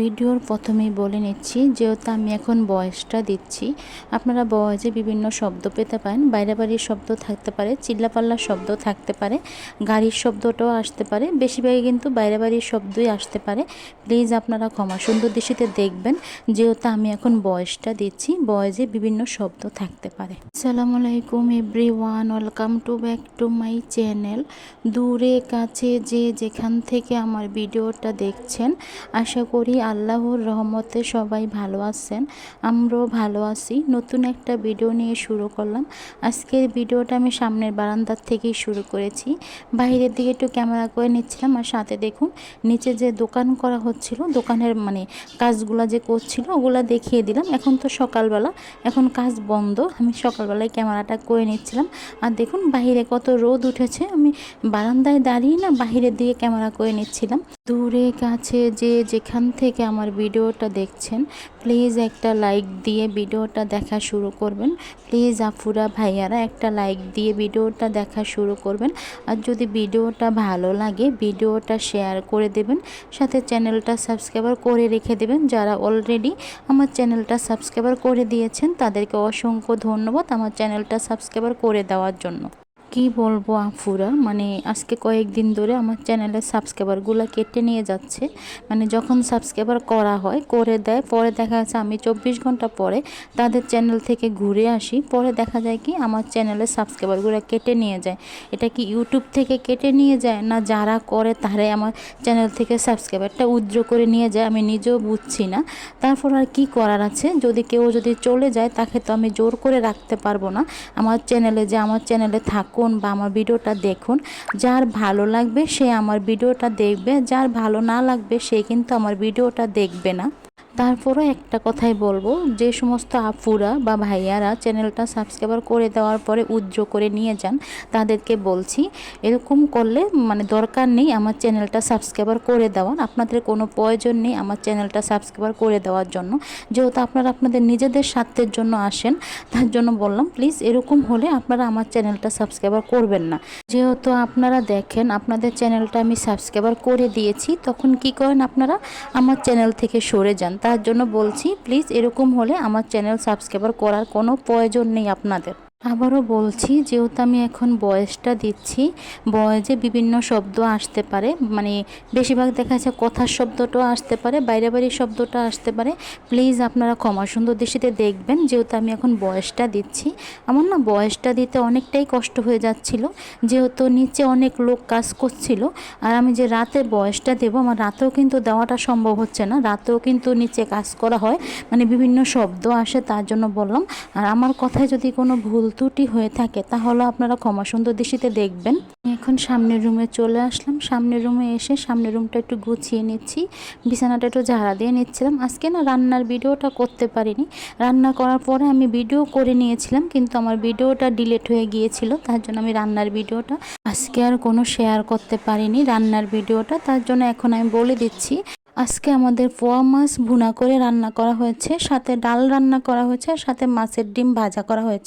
ভিডিওর প্রথমেই বলে নিচ্ছি, যেহেতু আমি এখন বয়সটা দিচ্ছি, আপনারা বয়সে বিভিন্ন শব্দ পেতে পারেন, বাইরে বাড়ির শব্দ থাকতে পারে, চিল্লাপাল্লার শব্দ থাকতে পারে, গাড়ির শব্দটাও আসতে পারে, বেশিরভাগই কিন্তু বাইরে বাড়ির শব্দই আসতে পারে। প্লিজ আপনারা ক্ষমা সুন্দর দৃষ্টিতে দেখবেন, যেহেতু আমি এখন বয়সটা দিচ্ছি, বয়সে বিভিন্ন শব্দ থাকতে পারে। আসসালামু আলাইকুম everyone welcome to back to my channel. দূরে কাছে যে যেখান থেকে আমার ভিডিওটা দেখছেন, আশা করি আল্লাহর রহমতে সবাই ভালো আছেন, আমরাও ভালো আছি। নতুন একটা ভিডিও নিয়ে শুরু করলাম। আজকের ভিডিওটা আমি সামনের বারান্দার থেকেই শুরু করেছি। বাইরের দিকে একটু ক্যামেরা করে নিচ্ছিলাম আর সাথে দেখুন, নিচে যে দোকান করা হচ্ছিল, দোকানের মানে কাজগুলো যে করছিল, ওগুলো দেখিয়ে দিলাম। এখন তো সকালবেলা, এখন কাজ বন্ধ। আমি সকালবেলায় ক্যামেরাটা করে নিচ্ছিলাম। আর দেখুন, বাইরে কত রোদ উঠেছে। আমি বারান্দায় দাঁড়িয়ে না বাইরের দিকে ক্যামেরা করে নিচ্ছিলাম। দূরে কাছে যে যেখান থেকে আমার ভিডিওটা দেখছেন প্লিজ একটা লাইক দিয়ে ভিডিওটা দেখা শুরু করবেন। প্লিজ আফুরা ভাইয়ারা একটা লাইক দিয়ে ভিডিওটা দেখা শুরু করবেন। আর যদি ভিডিওটা ভালো লাগে, ভিডিওটা শেয়ার করে দেবেন। সাথে চ্যানেলটা সাবস্ক্রাইবার করে রেখে দেবেন। যারা অলরেডি আমার চ্যানেলটা সাবস্ক্রাইবার করে দিয়েছেন, তাদেরকে অসংখ্য ধন্যবাদ আমার চ্যানেলটা সাবস্ক্রাইবার করে দেওয়ার জন্য। কি বলব আফুরা? মানে আজকে কয়েকদিন ধরে আমার চ্যানেলের সাবস্ক্রাইবারগুলো কেটে নিয়ে যাচ্ছে। মানে যখন সাবস্ক্রাইবার করা হয়, করে দেয়, পরে দেখা যাচ্ছে আমি চব্বিশ ঘণ্টা পরে তাদের চ্যানেল থেকে ঘুরে আসি। পরে দেখা যায় কি আমার চ্যানেলের সাবস্ক্রাইবারগুলো কেটে নিয়ে যায়। এটা কি ইউটিউব থেকে কেটে নিয়ে যায় না যারা করে তারাই আমার চ্যানেল থেকে সাবস্ক্রাইবারটা উজ্জ্ব করে নিয়ে যায়? আমি নিজেও বুঝছি না। তারপর আর কি করার আছে? যদি কেউ যদি চলে যায়, তাকে তো আমি জোর করে রাখতে পারব না। আমার চ্যানেলে যে আমার চ্যানেলে থাকুন বা আমার ভিডিওটা দেখুন। যার ভালো লাগবে সে আমার ভিডিওটা দেখবে, যার ভালো না লাগবে সে কিন্তু আমার ভিডিওটা দেখবে না। তারপরও একটা কথাই বলব, যে সমস্ত আপুরা বা ভাইয়ারা চ্যানেলটা সাবস্ক্রাইবার করে দেওয়ার পরে উজ্জ্ব করে নিয়ে যান, তাদেরকে বলছি, এরকম করলে মানে দরকার নেই আমার চ্যানেলটা সাবস্ক্রাইবার করে দেওয়ার, আপনাদের কোনো প্রয়োজন নেই আমার চ্যানেলটা সাবস্ক্রাইবার করে দেওয়ার জন্য। যেহেতু আপনারা আপনাদের নিজেদের স্বার্থের জন্য আসেন, তার জন্য বললাম প্লিজ এরকম হলে আপনারা আমার চ্যানেলটা সাবস্ক্রাইবার করবেন না। যেহেতু আপনারা দেখেন, আপনাদের চ্যানেলটা আমি সাবস্ক্রাইবার করে দিয়েছি, তখন কি করেন আপনারা? আমার চ্যানেল থেকে সরে যান। তার জন্য বলছি প্লিজ এরকম হলে আমার চ্যানেল সাবস্ক্রাইবার করার কোনো প্রয়োজন নেই আপনাদের। আবারও বলছি, যেহেতু আমি এখন বয়সটা দিচ্ছি, বয়সে বিভিন্ন শব্দ আসতে পারে মানে বেশিরভাগ দেখা যাচ্ছে কথার শব্দটাও আসতে পারে, বাইরে বাড়ির শব্দটা আসতে পারে। প্লিজ আপনারা ক্ষমা সুন্দর দৃষ্টিতে দেখবেন, যেহেতু আমি এখন বয়সটা দিচ্ছি। আমার না বয়সটা দিতে অনেকটাই কষ্ট হয়ে যাচ্ছিল, যেহেতু নিচে অনেক লোক কাজ করছিল, আর আমি যে রাতে বয়সটা দেবো, আমার রাতেও কিন্তু দেওয়াটা সম্ভব হচ্ছে না, রাতেও কিন্তু নিচে কাজ করা হয় মানে বিভিন্ন শব্দ আসে তার জন্য বললাম। আর আমার কথায় যদি কোনো ভুল ত্রুটি হয়ে থাকে, তাহলে আপনারা ক্ষমা সুন্দর দৃষ্টিতে দেখবেন। এখন সামনের রুমে চলে আসলাম। সামনের রুমে এসে সামনের রুমটা একটু গুছিয়ে নিচ্ছি। বিছানাটা একটু ঝাড়া দিয়ে নিচ্ছিলাম। আজকে না রান্নার ভিডিওটা করতে পারিনি। রান্না করার পরে আমি ভিডিও করে নিয়েছিলাম, কিন্তু আমার ভিডিওটা ডিলেট হয়ে গিয়েছিল, তার জন্য আমি রান্নার ভিডিওটা আজকে আর কোনো শেয়ার করতে পারিনি রান্নার ভিডিওটা, তার জন্য এখন আমি বলে দিচ্ছি। আজকে আমাদের পোয়া মাছ ভুনা করে রান্না করা হয়েছে, সাথে ডাল রান্না করা হয়েছে সাথে মাছের ডিম ভাজা করা হয়েছে।